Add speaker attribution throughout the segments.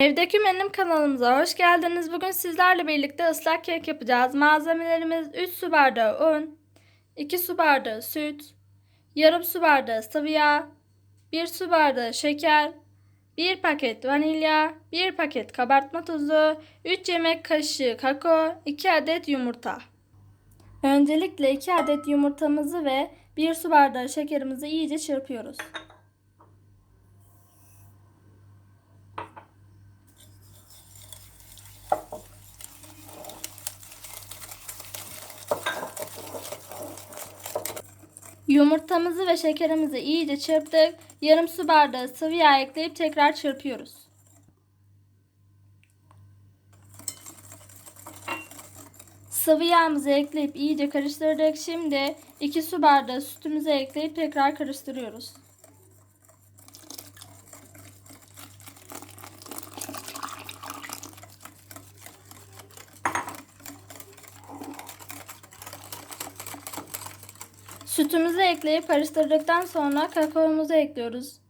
Speaker 1: Evdeki Benim kanalımıza hoş geldiniz. Bugün sizlerle birlikte ıslak kek yapacağız. Malzemelerimiz 3 su bardağı un, 2 su bardağı süt, yarım su bardağı sıvı yağ, 1 su bardağı şeker, 1 paket vanilya, 1 paket kabartma tozu, 3 yemek kaşığı kakao, 2 adet yumurta. Öncelikle 2 adet yumurtamızı ve 1 su bardağı şekerimizi iyice çırpıyoruz. Yumurtamızı ve şekerimizi iyice çırptık. Yarım su bardağı sıvı yağ ekleyip tekrar çırpıyoruz. Sıvı yağımızı ekleyip iyice karıştırdık. Şimdi 2 su bardağı sütümüzü ekleyip tekrar karıştırıyoruz. Sütümüzü ekleyip karıştırdıktan sonra kakaomuzu ekliyoruz.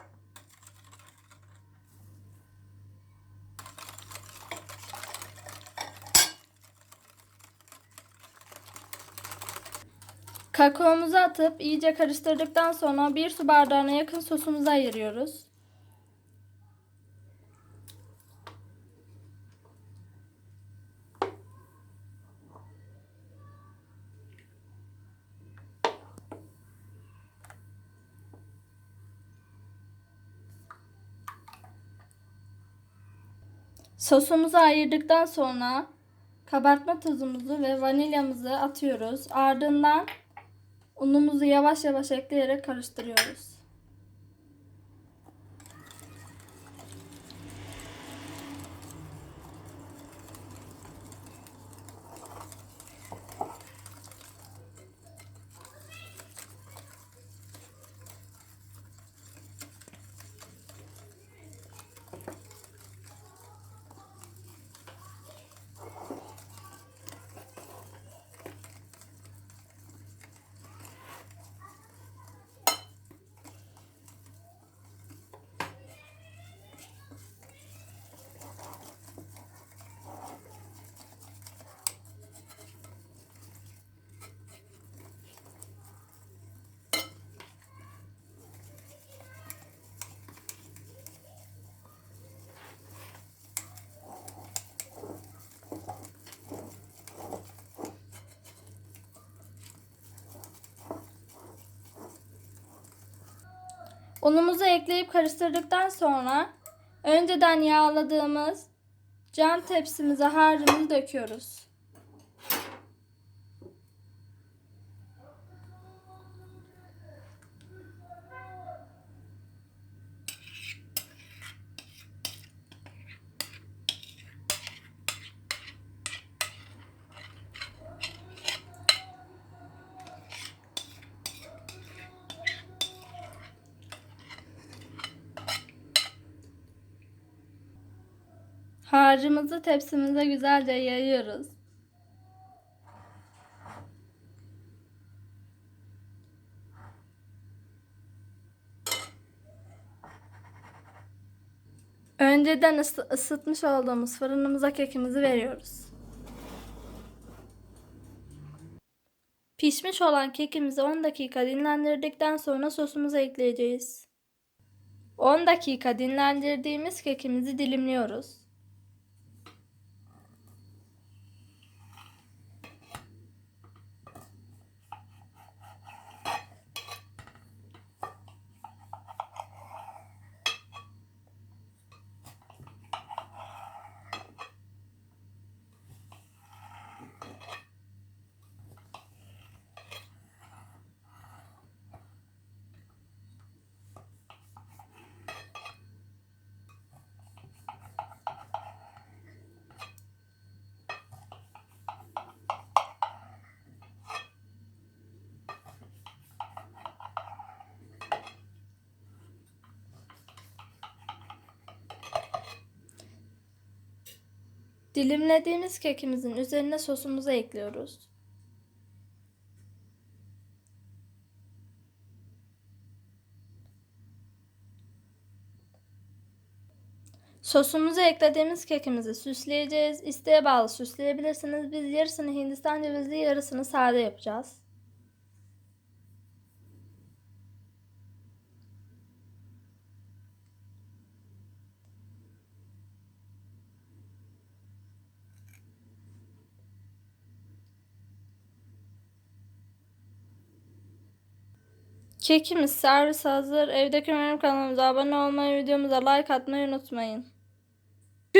Speaker 1: Kakaomuzu atıp iyice karıştırdıktan sonra bir su bardağına yakın sosumuzu ayırıyoruz. Sosumuzu ayırdıktan sonra kabartma tozumuzu ve vanilyamızı atıyoruz. Ardından unumuzu yavaş yavaş ekleyerek karıştırıyoruz. Unumuzu ekleyip karıştırdıktan sonra önceden yağladığımız cam tepsimize harcımızı döküyoruz. Harcımızı tepsimize güzelce yayıyoruz. Önceden ısı- ısıtmış olduğumuz fırınımıza kekimizi veriyoruz. Pişmiş olan kekimizi 10 dakika dinlendirdikten sonra sosumuzu ekleyeceğiz. 10 dakika dinlendirdiğimiz kekimizi dilimliyoruz. Dilimlediğimiz kekimizin üzerine sosumuzu ekliyoruz. Sosumuzu eklediğimiz kekimizi süsleyeceğiz. İsteğe bağlı süsleyebilirsiniz. Biz yarısını Hindistan cevizli yarısını sade yapacağız. Kekimiz servis hazır. Evdeki ürünlerim kanalımıza abone olmayı, videomuza like atmayı unutmayın.